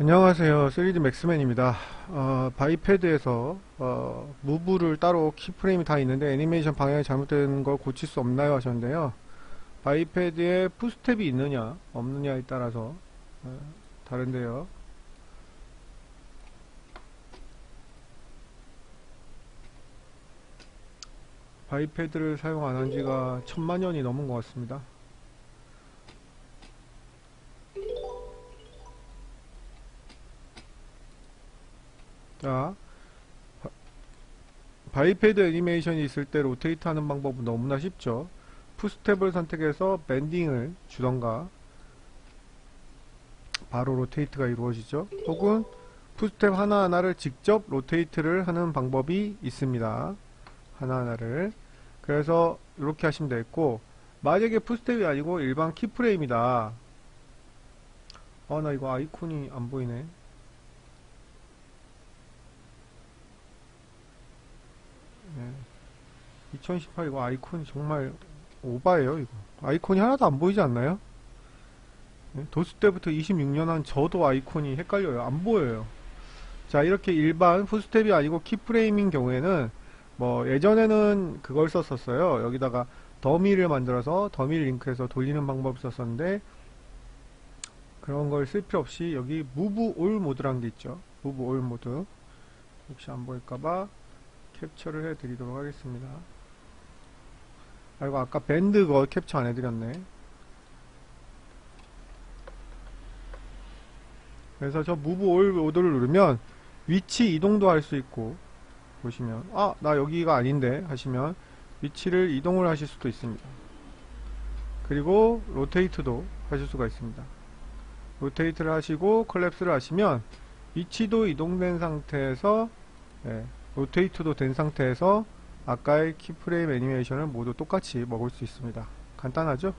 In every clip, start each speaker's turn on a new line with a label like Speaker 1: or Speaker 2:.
Speaker 1: 안녕하세요. 3D 맥스맨입니다. 어, 바이패드에서 어, 무브를 따로 키프레임이 다 있는데 애니메이션 방향이 잘못된 걸 고칠 수 없나요? 하셨는데요. 바이패드에 풋스텝이 있느냐 없느냐에 따라서 어, 다른데요. 바이패드를 사용 안 한 지가 천만 년이 넘은 것 같습니다. 자, 바- 바이패드 애니메이션이 있을 때 로테이트 하는 방법은 너무나 쉽죠. 풋스텝을 선택해서 밴딩을 주던가 바로 로테이트가 이루어지죠. 혹은 풋스텝 하나하나를 직접 로테이트를 하는 방법이 있습니다. 하나하나를. 그래서 이렇게 하시면 되겠고 만약에 풋스텝이 아니고 일반 키프레임이다. 아, 나 이거 아이콘이 안 보이네. 2018 이거 아이콘이 정말 오바예요 이거. 아이콘이 하나도 안 보이지 않나요? 네, 도스 때부터 26년 한 저도 아이콘이 헷갈려요. 안 보여요. 자 이렇게 일반 풋스텝이 아니고 키프레임인 경우에는 뭐 예전에는 그걸 썼었어요. 여기다가 더미를 만들어서 더미를 링크해서 돌리는 방법을 썼었는데 그런 걸 쓸 필요 없이 여기 무브 올 모드란 게 있죠. 무브 올 모드. 혹시 안 보일까봐 캡처를 해 드리도록 하겠습니다. 아이고 아까 밴드 거 캡처 안 해드렸네. 그래서 저 무브 올 모드를 누르면 위치 이동도 할 수 있고 보시면 아 나 여기가 아닌데 하시면 위치를 이동을 하실 수도 있습니다. 그리고 로테이트도 하실 수가 있습니다. 로테이트를 하시고 컬랩스를 하시면 위치도 이동된 상태에서 예, 로테이트도 된 상태에서 아까의 키프레임 애니메이션을 모두 똑같이 먹을 수 있습니다. 간단하죠?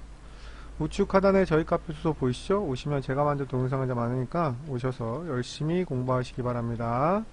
Speaker 1: 우측 하단에 저희 카페 주소 보이시죠? 오시면 제가 만든 동영상이 많으니까 오셔서 열심히 공부하시기 바랍니다.